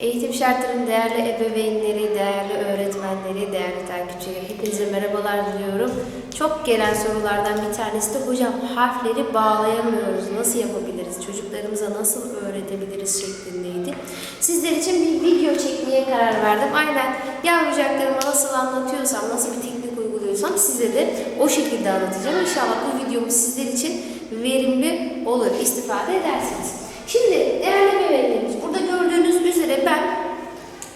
Eğitim şartlarının değerli ebeveynleri, değerli öğretmenleri, değerli takipçileri hepinize merhabalar diliyorum. Çok gelen sorulardan bir tanesi de hocam harfleri bağlayamıyoruz, nasıl yapabiliriz, çocuklarımıza nasıl öğretebiliriz şeklindeydi. Sizler için bir video çekmeye karar verdim. Aynen yavrucaklarıma nasıl anlatıyorsam, nasıl bir teknik uyguluyorsam size de o şekilde anlatacağım. İnşallah bu videomuz sizler için verimli olur, istifade edersiniz. Şimdi değerli ebeveynlerimiz burada gördüğünüz üzere ben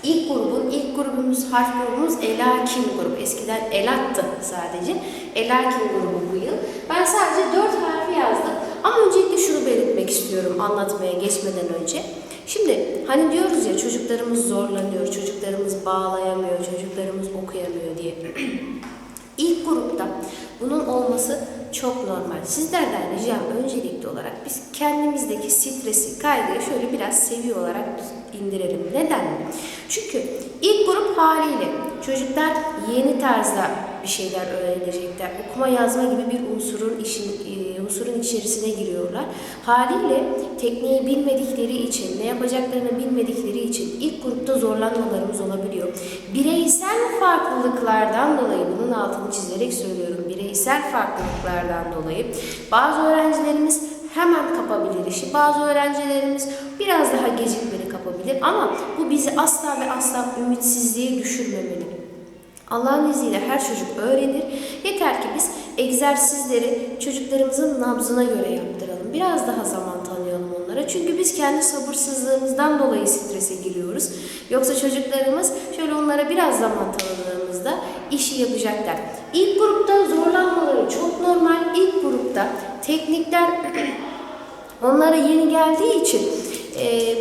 ilk grubun, ilk grubumuz, harf grubumuz Elakim grubu. Eskiden Elat'tı sadece. Elakim grubu bu yıl. Ben sadece dört harfi yazdım. Ama öncelikle şunu belirtmek istiyorum anlatmaya geçmeden önce. Şimdi hani diyoruz ya çocuklarımız zorlanıyor, çocuklarımız bağlayamıyor, çocuklarımız okuyamıyor diye. İlk grupta bunun olması çok normal. Sizlerden ricam öncelikli olarak biz kendimizdeki stresi, kaygıyı şöyle biraz seviye olarak indirelim. Neden? Çünkü ilk grup haliyle çocuklar yeni tarzda bir şeyler öğrenecekler. Okuma yazma gibi bir unsurun işin e, unsurun içerisine giriyorlar. Haliyle tekniği bilmedikleri için, ne yapacaklarını bilmedikleri için ilk grupta zorlanmalarımız olabiliyor. Bireysel farklılıklardan dolayı bunun altını çizerek söylüyorum. Bireysel farklılıklardan dolayı bazı öğrencilerimiz hemen kapabilir işi. Bazı öğrencilerimiz biraz daha gecikmeli kapabilir ama bu bizi asla ve asla ümitsizliğe düşürmemeli. Allah'ın izniyle her çocuk öğrenir. Yeter ki biz egzersizleri çocuklarımızın nabzına göre yaptıralım. Biraz daha zaman tanıyalım onlara. Çünkü biz kendi sabırsızlığımızdan dolayı strese giriyoruz. Yoksa çocuklarımız şöyle onlara biraz zaman tanıdığımızda işi yapacaklar. İlk grupta zorlanmaları çok normal. İlk grupta teknikler onlara yeni geldiği için e,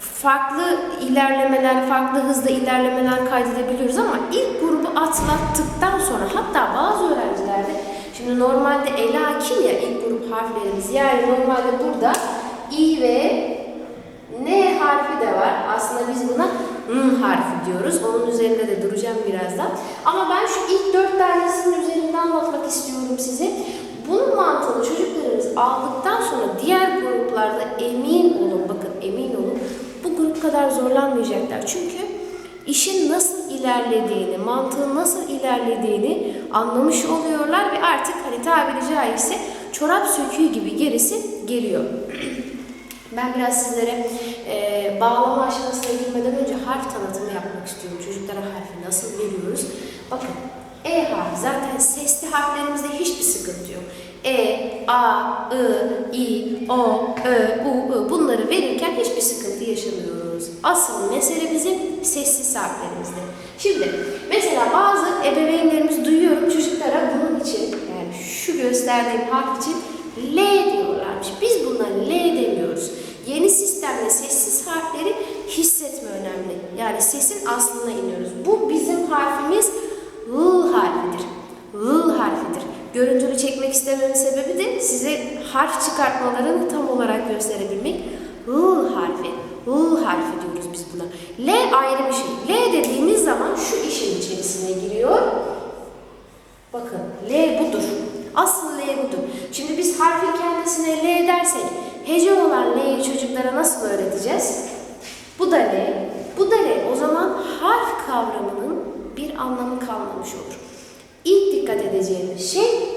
farklı ilerlemeler, farklı hızda ilerlemeler kaydedebiliyoruz ama ilk grubu atlattıktan sonra hatta bazı öğrencilerde şimdi normalde elakin ya ilk grup harflerimiz yani normalde burada i ve n harfi de var. Aslında biz buna n harfi diyoruz. Onun üzerinde de duracağım birazdan. Ama ben şu ilk dört tanesinin üzerinde anlatmak istiyorum size. Bunun mantığını çocuklarımız aldıktan sonra diğer gruplarda emin olun, bakın emin olun bu grup kadar zorlanmayacaklar. Çünkü işin nasıl ilerlediğini, mantığın nasıl ilerlediğini anlamış oluyorlar ve artık hani tabiri caizse çorap söküğü gibi gerisi geliyor. Ben biraz sizlere e, bağlama aşamasına girmeden önce harf tanıtımı yapmak istiyorum. Çocuklara harfi nasıl veriyoruz? Bakın E harfi zaten sesli harflerimizde hiçbir sıkıntı yok. E, A, I, I, O, Ö, U, I bunları verirken hiçbir sıkıntı yaşamıyoruz. Asıl mesele bizim sessiz harflerimizde. Şimdi mesela bazı ebeveynlerimiz duyuyorum çocuklara bunun için yani şu gösterdiğim harf için L diyorlarmış. Biz buna L demiyoruz. Yeni sistemde sessiz harfleri hissetme önemli. Yani sesin aslına iniyoruz. Bu bizim harfimiz L harfidir. L harfidir. Görüntülü çekmek istememin sebebi de size harf çıkartmalarını tam olarak gösterebilmek. L harfi. L harfi diyoruz biz buna. L ayrı bir şey. L dediğimiz zaman şu işin içerisine giriyor. Bakın L budur. Asıl L budur. Şimdi biz harfin kendisine L dersek hece olan L'yi çocuklara nasıl öğreteceğiz? Bu da L, bu da L. O zaman harf kavramının bir anlamı kalmamış olur. İlk dikkat edeceğimiz şey.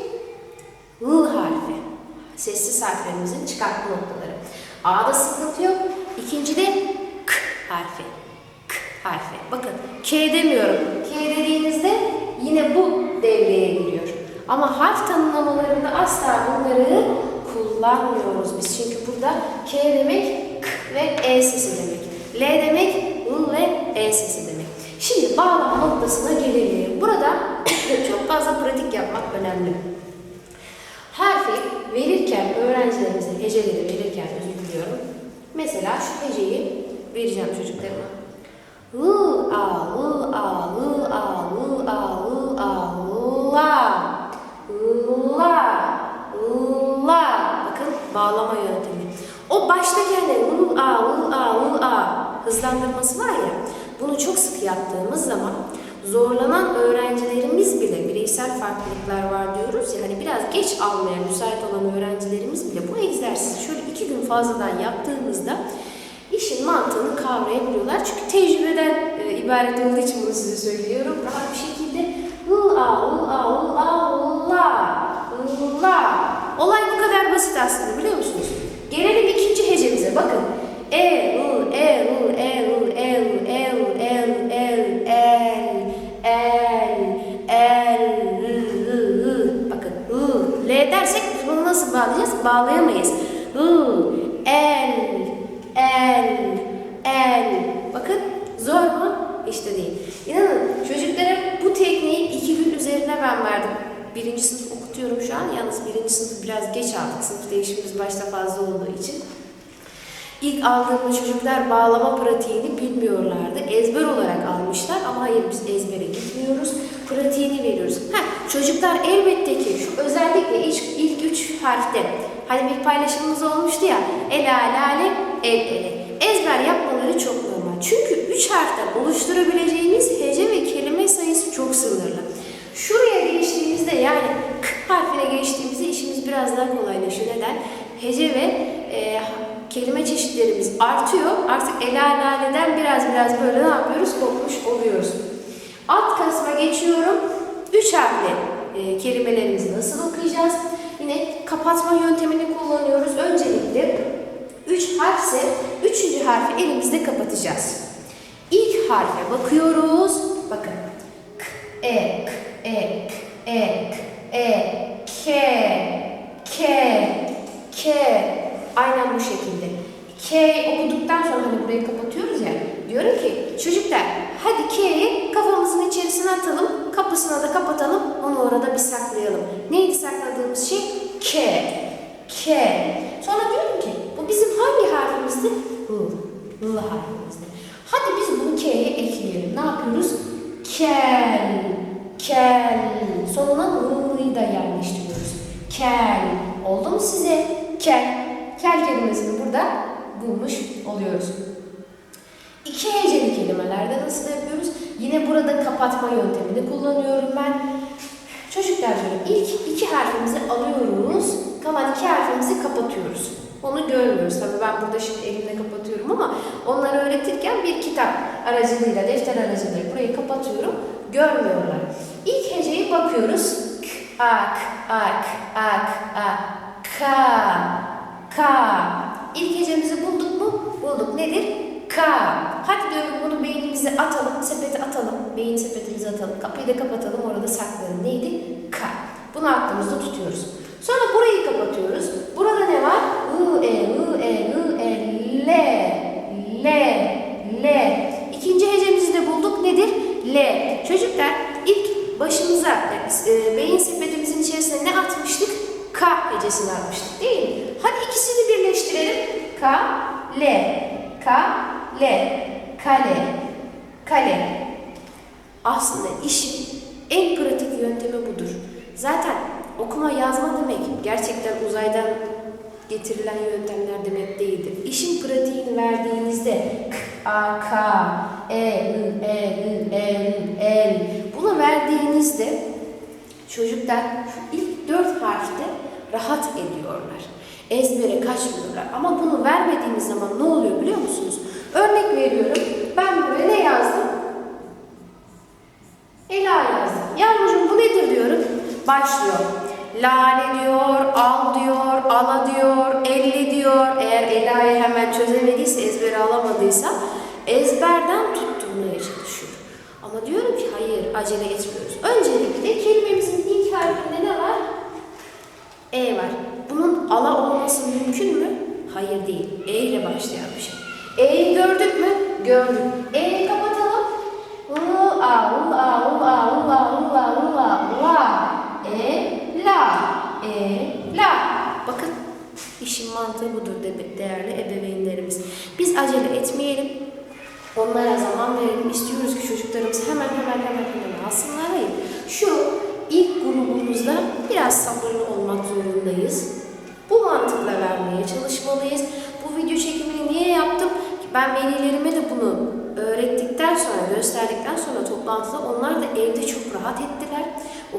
Sessiz harflerimizin çıkartma noktaları. A'da sıkıntı yok. İkinci de K harfi. K harfi. Bakın K demiyorum. K dediğinizde yine bu devreye giriyor. Ama harf tanımlamalarında asla bunları kullanmıyoruz biz. Çünkü burada K demek K ve E sesi demek. L demek L ve E sesi demek. Şimdi bağlama noktasına gelelim. Burada çok fazla pratik yapmak önemli. Harfi verirken, öğrencilerimize heceleri verirken özür diliyorum. Mesela şu heceyi vereceğim çocuklarıma. L, A, L, A, L, A, L, A, L, A, la, la, la. Bakın bağlama yöntemi. O baştaki hani L, A, L, A, L, A hızlandırması var ya, bunu çok sık yaptığımız zaman zorlanan öğrencilerimiz bile bireysel farklılıklar var diyoruz ya hani biraz geç almaya müsait olan öğrencilerimiz bile bu egzersizi şöyle iki gün fazladan yaptığımızda iş işin mantığını kavrayabiliyorlar. Çünkü tecrübeden e, ibaret olduğu için bunu size söylüyorum. Rahat bir şekilde ıla ıla ıla ıla ıla Olay bu kadar basit aslında biliyor musunuz? Gelelim ikinci hecemize bakın. E, ı, e, ı, e, ı, e, ı, e, ı, e, ı, el, el, el, ı, ı, ı. Bakın ı, l dersek biz bunu Bağlayamayız. I, el, el, el. Bakın zor mu? İşte değil. İnanın çocuklara bu tekniği iki gün üzerine ben verdim. Birinci sınıf okutuyorum şu an. Yalnız birinci sınıfı biraz geç aldık. Sınıf değişimimiz başta fazla olduğu için. İlk aldığımda çocuklar bağlama pratiğini bilmiyorlardı. Ezber olarak almışlar ama hayır biz ezbere gitmiyoruz. Pratiğini veriyoruz. Heh, çocuklar elbette ki şu özellikle ilk, ilk üç harfte hani bir paylaşımımız olmuştu ya ela lale el ele. Ezber yapmaları çok normal. Çünkü üç harften oluşturabileceğimiz hece ve kelime sayısı çok sınırlı. Şuraya geçtiğimizde yani k harfine geçtiğimizde işimiz biraz daha kolaylaşıyor. Neden? Hece ve e, kelime çeşitlerimiz artıyor. Artık ela laleden biraz biraz böyle ne yapıyoruz? Kopmuş oluyoruz. Alt kısma geçiyorum. Üç e, kelimelerimizi nasıl okuyacağız? Yine kapatma yöntemini kullanıyoruz. Öncelikle üç harfse üçüncü harfi elimizde kapatacağız. İlk harfe bakıyoruz. Bakın. K, e, k, e, k, e, k, e, k, k, k. Aynen bu şekilde. K okuduktan sonra hani burayı kapatıyoruz ya. Diyorum ki çocuklar hadi K'yi kafamızın içerisine atalım. Kapısına da kapatalım. Onu orada bir saklayalım. Neydi sakladığımız şey? K. K. Sonra diyorum ki bu bizim hangi harfimizdi? L. L harfimizdi. Hadi biz bunu K'ye ekleyelim. Ne yapıyoruz? Kel. Kel. Sonuna L'yi da yerleştiriyoruz. Kel. Oldu mu size? Kel. Kel kelimesini burada bulmuş oluyoruz. İki heceli kelimelerde nasıl yapıyoruz? Yine burada kapatma yöntemini kullanıyorum ben. Çocuklar diyorum ilk iki harfimizi alıyoruz. Kalan iki harfimizi kapatıyoruz. Onu görmüyoruz. Tabii ben burada şimdi elimle kapatıyorum ama onları öğretirken bir kitap aracılığıyla, defter aracılığıyla burayı kapatıyorum. Görmüyorlar. İlk heceye bakıyoruz. K, ak, ak, ak, ak, ka, ka. İlk hecemizi bulduk mu? Bulduk. Nedir? Ka. Hadi diyorum bunu beynimize atalım, sepete atalım. Beyin sepetimize atalım. Kapıyı da kapatalım, orada saklayalım. Neydi? Ka. Bunu aklımızda tutuyoruz. Sonra burayı kapatıyoruz. Burada ne var? I, e, I, e, I, e, L. L. L. İkinci hecemizi de bulduk. Nedir? L. Çocuklar ilk başımıza yani, e, beyin sepetimizin içerisine ne atmıştık? K hecesini atmıştık değil mi? Hadi ikisini birleştirelim. K, L. K, L. Kale. Kale. Aslında işin en pratik yöntemi budur. Zaten okuma yazma demek gerçekten uzaydan getirilen yöntemler demek değildir. İşin pratiğini verdiğinizde k, a, k, e, i, e, i, e, i, el bunu verdiğinizde çocuklar ilk dört harfte rahat ediyorlar. Ezbere kaçmıyorlar. Ama bunu vermediğimiz zaman ne oluyor biliyor musunuz? Örnek veriyorum. Ben buraya ne yazdım? Ela yazdım. Yavrucuğum bu nedir diyorum. Başlıyor. Lale diyor, al diyor, ala diyor, elli diyor. Eğer Ela'yı hemen çözemediyse, ezbere alamadıysa ezberden tutturmaya çalışıyor. Ama diyorum ki hayır, acele etmiyoruz. Öncelikle kelimemizin ilk harfinde ne var? E var. Bunun ala olması mümkün mü? Hayır değil. E ile başlayan bir şey. E'yi gördük mü? Gördük. E'yi kapatalım. U, a, u, a, u, a, u, a, u, a, u, a, la. E, la. E, la. Bakın işin mantığı budur de- değerli ebeveynlerimiz. Biz etmeyelim. Onlara zaman verelim. İstiyoruz ki çocuklarımız hemen hemen hemen hemen alsınlar. Hayır. Şu ilk grubumuzda biraz sabırlı olmak zorundayız. Bu mantıkla vermeye çalışmalıyız. Bu video çekimini niye yaptım? Ben velilerime de bunu öğrettikten sonra, gösterdikten sonra toplantıda onlar da evde çok rahat ettiler.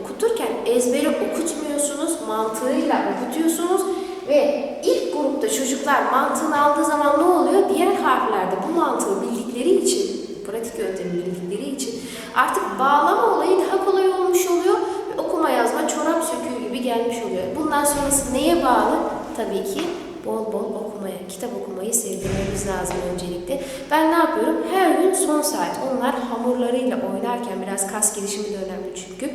Okuturken ezberi okutmuyorsunuz, mantığıyla okutuyorsunuz ve ilk olup da çocuklar mantığını aldığı zaman ne oluyor? Diğer harflerde bu mantığı bildikleri için, pratik yöntemi bildikleri için artık bağlama olayı daha kolay olmuş oluyor ve okuma yazma çorap söküğü gibi gelmiş oluyor. Bundan sonrası neye bağlı? Tabii ki bol bol okumaya, kitap okumayı sevdirmemiz lazım öncelikle. Ben ne yapıyorum? Her gün son saat. Onlar hamurlarıyla oynarken biraz kas gelişimi de önemli çünkü.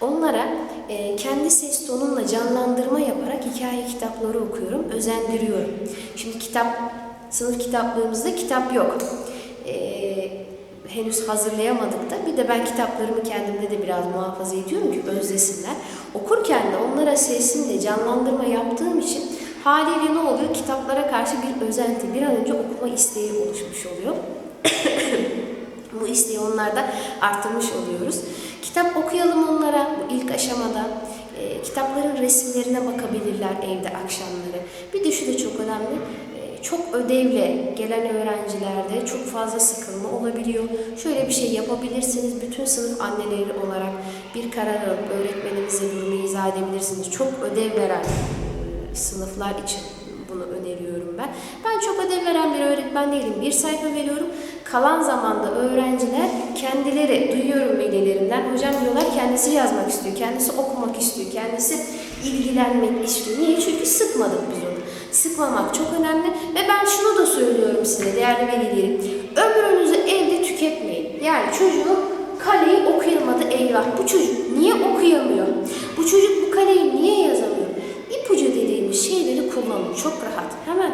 Onlara e, kendi ses tonumla canlandırma yaparak hikaye kitapları okuyorum, özendiriyorum. Şimdi kitap, sınıf kitaplığımızda kitap yok. E, henüz hazırlayamadık da bir de ben kitaplarımı kendimde de biraz muhafaza ediyorum ki özlesinler. Okurken de onlara sesimle canlandırma yaptığım için haliyle ne oluyor? Kitaplara karşı bir özenti, bir an önce okuma isteği oluşmuş oluyor. Bu isteği onlarda arttırmış oluyoruz. Kitap okuyalım onlara bu ilk aşamada. E, kitapların resimlerine bakabilirler evde akşamları. Bir de şu da çok önemli. E, çok ödevle gelen öğrencilerde çok fazla sıkılma olabiliyor. Şöyle bir şey yapabilirsiniz. Bütün sınıf anneleri olarak bir karar alıp öğretmenimize durumu izah edebilirsiniz. Çok ödev veren e, sınıflar için bunu öneriyorum ben. Ben çok ödev veren bir öğretmen değilim. Bir sayfa veriyorum. Kalan zamanda öğrenciler kendileri, duyuyorum velilerimden, hocam diyorlar kendisi yazmak istiyor, kendisi okumak istiyor, kendisi ilgilenmek istiyor. Niye? Çünkü sıkmadık biz onu. Sıkmamak çok önemli ve ben şunu da söylüyorum size değerli velilerim. Ömrünüzü evde tüketmeyin. Yani çocuğun kaleyi okuyamadı eyvah. Bu çocuk niye okuyamıyor? Bu çocuk bu kaleyi niye yazamıyor? İpucu dediğimiz şeyleri kullanın çok rahat. Hemen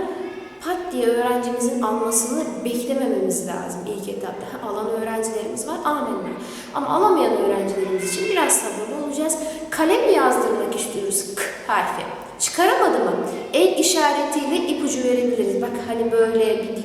öğrencimizin almasını beklemememiz lazım ilk etapta. Alan öğrencilerimiz var, amenna. Ama alamayan öğrencilerimiz için biraz sabırlı olacağız. Kalem yazdırmak istiyoruz k harfi. Çıkaramadı mı? El işaretiyle ipucu verebiliriz. Bak hani böyle bir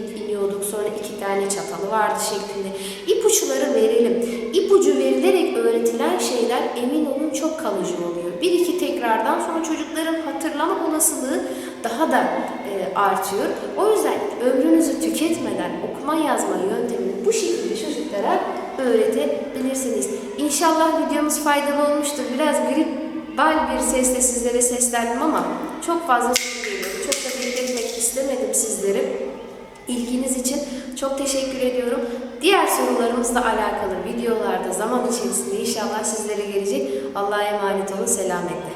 iniyorduk sonra iki tane çatalı vardı şeklinde. İpuçları verelim. İpucu verilerek öğretilen şeyler emin olun çok kalıcı oluyor. Bir iki tekrardan sonra çocukların hatırlama olasılığı daha da e, artıyor. O yüzden ömrünüzü tüketmeden okuma yazma yöntemini bu şekilde çocuklara öğretebilirsiniz. İnşallah videomuz faydalı olmuştur. Biraz gribal bir sesle sizlere seslendim ama çok fazla soru geliyor. Çok da bekletmek istemedim sizleri. İlginiz için çok teşekkür ediyorum. Diğer sorularımızla alakalı videolarda zaman içerisinde inşallah sizlere gelecek. Allah'a emanet olun. Selametle.